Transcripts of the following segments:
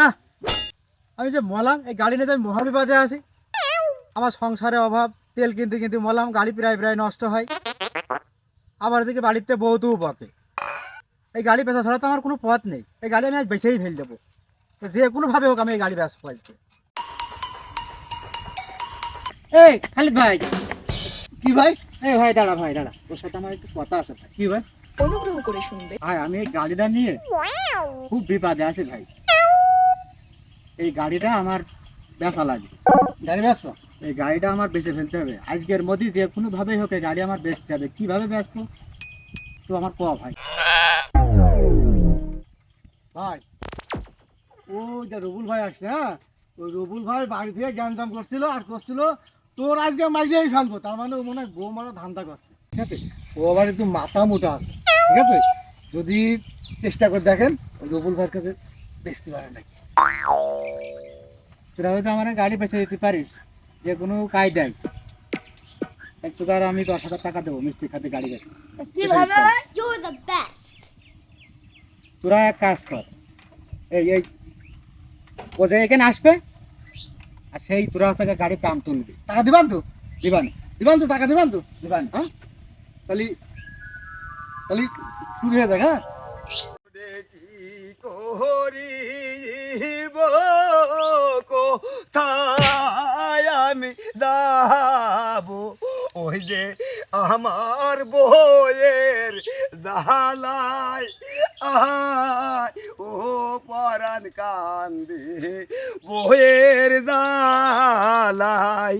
না আমি যে মলাম এই গাড়ি নিয়ে তো আমি মহাবিপদে আছি। আমার সংসারে অভাব তেল কিনতে কিনতে মলাম গাড়ি প্রায় প্রায় নষ্ট হয়। আবার এদিকে বাড়িতে বহুতও বকে। এই গাড়ি বেচা ছাড়া তো আমার কোনো পথ নেই। এই গাড়ি আমি আজ বেচেই ফেল দেবো। যে কোনোভাবে হোক আমি এই গাড়ি বেচবো আজকে। এই খালিদ ভাই। কি ভাই? এই ভাই দাঁড়া ভাই দাঁড়া। তোর সাথে আমার একটু কথা আছে ভাই। কি ভাই? অনুগ্রহ করে শুনবে। ভাই আমি এই গাড়িটা নিয়ে খুব বিপদে আছি ভাই। এই গাড়িটা আমার বেচা লাগে। গাড়ি বেচবো এই গাড়িটা আমার বেচে ফেলতে হবে। আজকের মধ্যে যে কোনো ভাবেই হোক এই গাড়ি আমার বেচতে হবে। কীভাবে বেচবো তো আমার ক ভাই। ভাই ও যে রবুল ভাই আসছে হ্যাঁ? ওই রবুল ভাই বাড়ি থেকে জ্ঞান দাম করছিল আর করছিল তোর আজকে মাইজেই ফেলব। তার মানে ও মনে হয় গো মারা ধান্দা করছে। ঠিক আছে? ও আবার একটু মাথা মোটা আছে। ঠিক আছে? যদি চেষ্টা করে দেখেন ওই রবুল ভাইয়ের কাছে বেচতে পারে নাকি? তোরা হয়তো আমার গাড়ি বেচে দিতে পারিস যে কোনো কায়দায়। একটু তার আমি দশ হাজার টাকা দেবো মিষ্টি খাতে গাড়ি best. তোরা এক কাজ কর এই এই ও যে এখানে আসবে আর সেই তোরা হচ্ছে গাড়ির দাম তুলবি। টাকা দিবান তো? দিবান। দিবান তো টাকা দিবান তো? দিবান। হ্যাঁ? তাহলে তাহলে শুরু হয়ে দেখ হ্যাঁ করিব কোথায় আমি দাবো ওই যে আমার বইয়ের জালাই আয় ও পরাণ কান্দি বইয়ের জালাই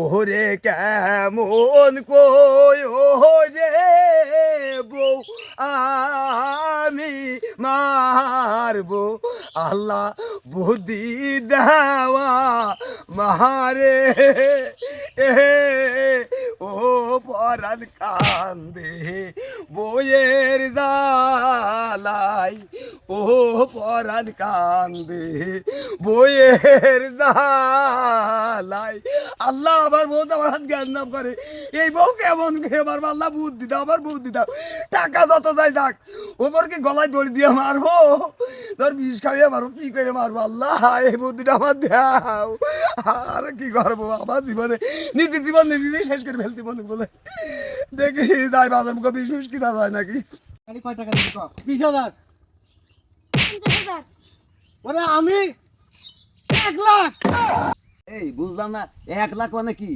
ওরে কেমন কই ও রে বউ আমি মারবো। আল্লাহ বুদ্ধি দেওয়া মারে ও পরান কান্দে বইয়ের জালাই। ও পরাণ কান্দে, বইয়ের জালাই আল্লাহ আমার বউ তো আমার হাত জ্ঞান করে। এই বউ কেমন মারবো আল্লাহ বুদ্ধি দাও, আমার বুদ্ধি দাও। টাকা যত যাই থাক, ওপর কি গলায় দড়ি দিয়ে মারবো? তোর বিষ খাইয়ে মারবো, কি করে মারবো? আল্লাহ, এই বুদ্ধিটা আমার দাও। আর কি করব? আমার জীবনে নীতি জীবন দিয়ে শেষ করে ফেলতে মনে বলে। দেখি, যাই বাজার মুখে বিষ কিনা যায় নাকি? কয় টাকা বিশ হাজার। ওরে আমি এক লাখ। এই বুঝলাম না এক লাখ মানে কি?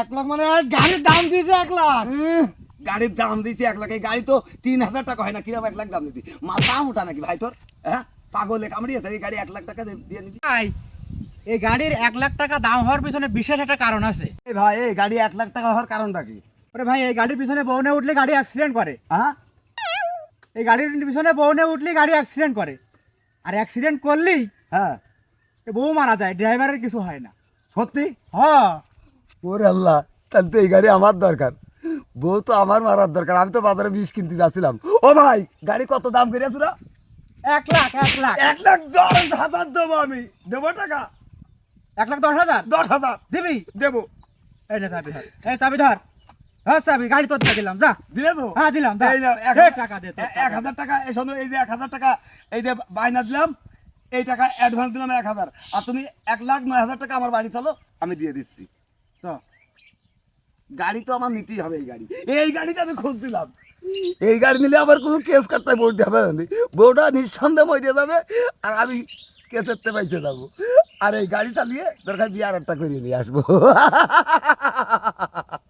এক লাখ মানে গাড়ির দাম দিয়েছে এক লাখ। গাড়ির দাম দিয়েছি এক লাখ। এই গাড়ি তো তিন হাজার টাকা হয় না কীরকম এক লাখ দাম দিচ্ছি মাথা মোটা নাকি ভাই তোর? হ্যাঁ? পাগলে কামড়িয়েছে এই গাড়ি এক লাখ টাকা দিয়ে নিবি। ভাই এই গাড়ির এক লাখ টাকা দাম হওয়ার পিছনে বিশেষ একটা কারণ আছে। এই ভাই এই গাড়ি এক লাখ টাকা হওয়ার কারণটা কি? ভাই এই গাড়ির পিছনে বউনে উঠলে গাড়ি অ্যাক্সিডেন্ট করে। হ্যাঁ? এই গাড়ির পিছনে বউনে উঠলে গাড়ি অ্যাক্সিডেন্ট করে। আর অ্যাক্সিডেন্ট করলেই হ্যাঁ। বউ মারা যায় ড্রাইভারের কিছু হয় না। সত্যি? হ ওরে আল্লাহ তাহলে তো এই গাড়ি আমার দরকার। বউ তো আমার মারার দরকার আমি তো বাজারে বিষ কিনতে যাচ্ছিলাম। ও ভাই গাড়ি কত দাম করেছ না এক লাখ এক লাখ। এক লাখ দশ হাজার দেবো আমি। দেবো টাকা? এক লাখ দশ হাজার? দশ হাজার। দিবি? দেবো। এই নে চাবি ধর এই চাবি ধর। হ্যাঁ গাড়ি তোর দিয়ে দিলাম যা। দিলে তো? হ্যাঁ দিলাম এই টাকা দে এক হাজার টাকা এই শোনো এই যে এক হাজার টাকা এই যে বায়না দিলাম এই টাকা অ্যাডভান্স দিলাম এক হাজার। আর তুমি এক লাখ নয় হাজার টাকা আমার বাড়ি চলো আমি দিয়ে দিচ্ছি। তো গাড়ি তো আমার নিতেই হবে এই গাড়ি। এই গাড়িটা আমি খুঁজছিলাম এই গাড়ি নিলে আবার কোনো কেস কাটতে পড়তে হবে না বউটা নিঃসন্দেহে মরে যাবে আর আমি কেসেরতে পাইতে যাব। আর এই গাড়ি চালিয়ে দরকার বিয়ে আর একটা করিয়ে নিয়ে আসব।